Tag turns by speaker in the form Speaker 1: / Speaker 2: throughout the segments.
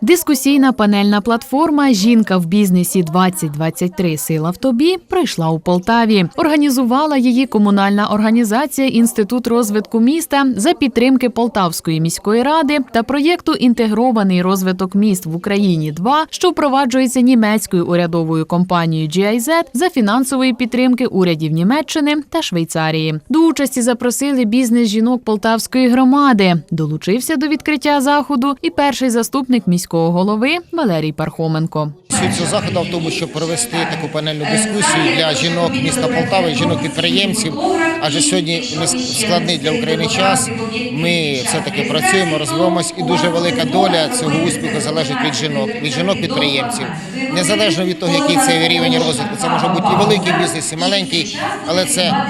Speaker 1: Дискусійна панельна платформа Жінка в бізнесі 2023 Сила в тобі прийшла у Полтаві. Організувала її комунальна організація Інститут розвитку міста за підтримки Полтавської міської ради та проєкту Інтегрований розвиток міст в Україні 2 що впроваджується німецькою урядовою компанією GIZ за фінансової підтримки урядів Німеччини та Швейцарії. До участі запросили бізнес жінок Полтавської громади. Долучився до відкриття заходу і перший заступник міського голови Валерій Пархоменко.
Speaker 2: Суть цього заходу в тому, щоб провести таку панельну дискусію для жінок міста Полтави, жінок-підприємців. Адже сьогодні складний для України час. Ми все-таки працюємо, розвиваємось, і дуже велика доля цього успіху залежить від жінок, від жінок-підприємців. Незалежно від того, який це рівень розвитку, це може бути і великий бізнес, і маленький, але це е,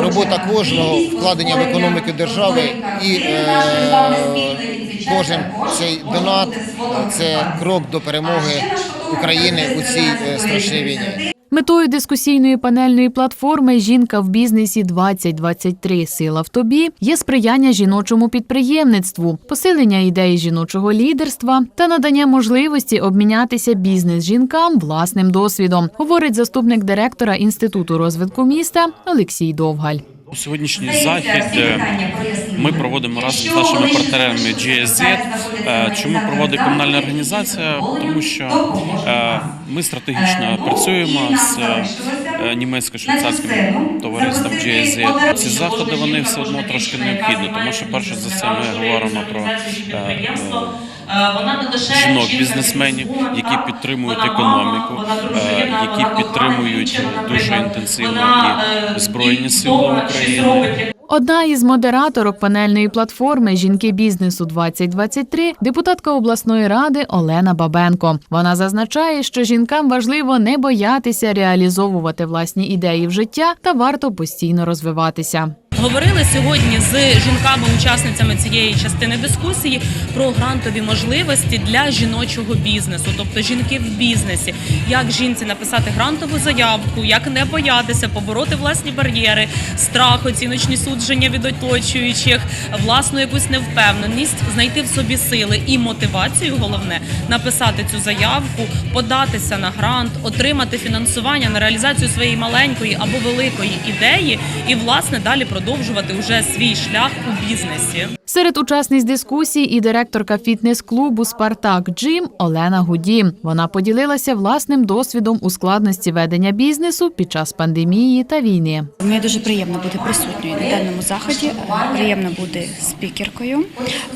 Speaker 2: робота кожного, вкладення в економіку держави і е, кожен цей донат це крок до перемоги України у цій е, страшній війні.
Speaker 1: Метою дискусійної панельної платформи Жінка в бізнесі 2023 Сила в тобі є сприяння жіночому підприємництву, посилення ідеї жіночого лідерства та надання можливості обмінятися бізнес жінкам власним досвідом, говорить заступник директора інституту розвитку міста Олексій Довгаль.
Speaker 3: Сьогоднішній захід е, ми проводимо разом з нашими партнерами GSZ. Е, Чому проводить комунальна організація? Тому що е, ми стратегічно працюємо з німецько-швейцарським товариством GSZ. Ці заходи вони все одно трошки необхідні, тому що перше за все ми говоримо про е, е, жінок, бізнесменів, які підтримують економіку, е, які підтримують дуже інтенсивно і збройні сили України.
Speaker 1: Одна із модераторок панельної платформи Жінки бізнесу 2023 депутатка обласної ради Олена Бабенко. Вона зазначає, що жінкам важливо не боятися реалізовувати власні ідеї в життя та варто постійно розвиватися.
Speaker 4: Говорили сьогодні з жінками-учасницями цієї частини дискусії про грантові можливості для жіночого бізнесу, тобто жінки в бізнесі, як жінці написати грантову заявку, як не боятися побороти власні бар'єри, страх, оціночні судження від оточуючих, власну якусь невпевненість, знайти в собі сили і мотивацію. Головне написати цю заявку, податися на грант, отримати фінансування на реалізацію своєї маленької або великої ідеї, і власне далі продовжувати уже свій шлях у бізнесі.
Speaker 1: Серед учасниць дискусії і директорка фітнес-клубу Спартак Джим Олена Гуді. Вона поділилася власним досвідом у складності ведення бізнесу під час пандемії та війни.
Speaker 5: Мені дуже приємно бути присутньою на даному заході. Приємно бути спікеркою,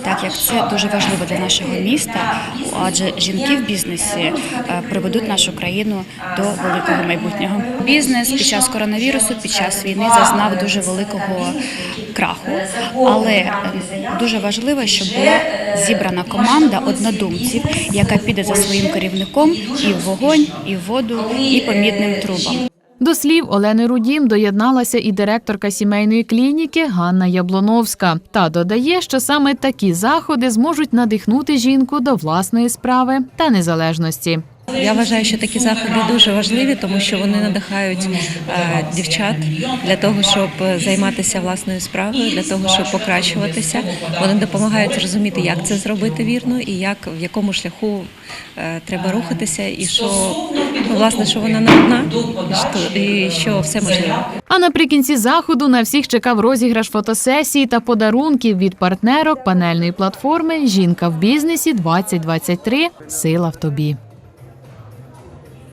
Speaker 5: так як це дуже важливо для нашого міста, адже жінки в бізнесі е, приведуть нашу країну до великого майбутнього. Бізнес під час коронавірусу, під час війни зазнав дуже великого краху, але дуже важливо, щоб була зібрана команда однодумців, яка піде за своїм керівником і в вогонь, і в воду, і по мідним трубам.
Speaker 1: До слів Олени Рудім доєдналася і директорка сімейної клініки Ганна Яблоновська. Та додає, що саме такі заходи зможуть надихнути жінку до власної справи та незалежності.
Speaker 6: Я вважаю, що такі заходи дуже важливі, тому що вони надихають е, дівчат для того, щоб займатися власною справою, для того, щоб покращуватися. Вони допомагають зрозуміти, як це зробити вірно і як в якому шляху е, треба рухатися, і що ну, власне, що вона не одна, і що, все можливо.
Speaker 1: А наприкінці заходу на всіх чекав розіграш фотосесії та подарунків від партнерок панельної платформи Жінка в бізнесі 2023 Сила в тобі.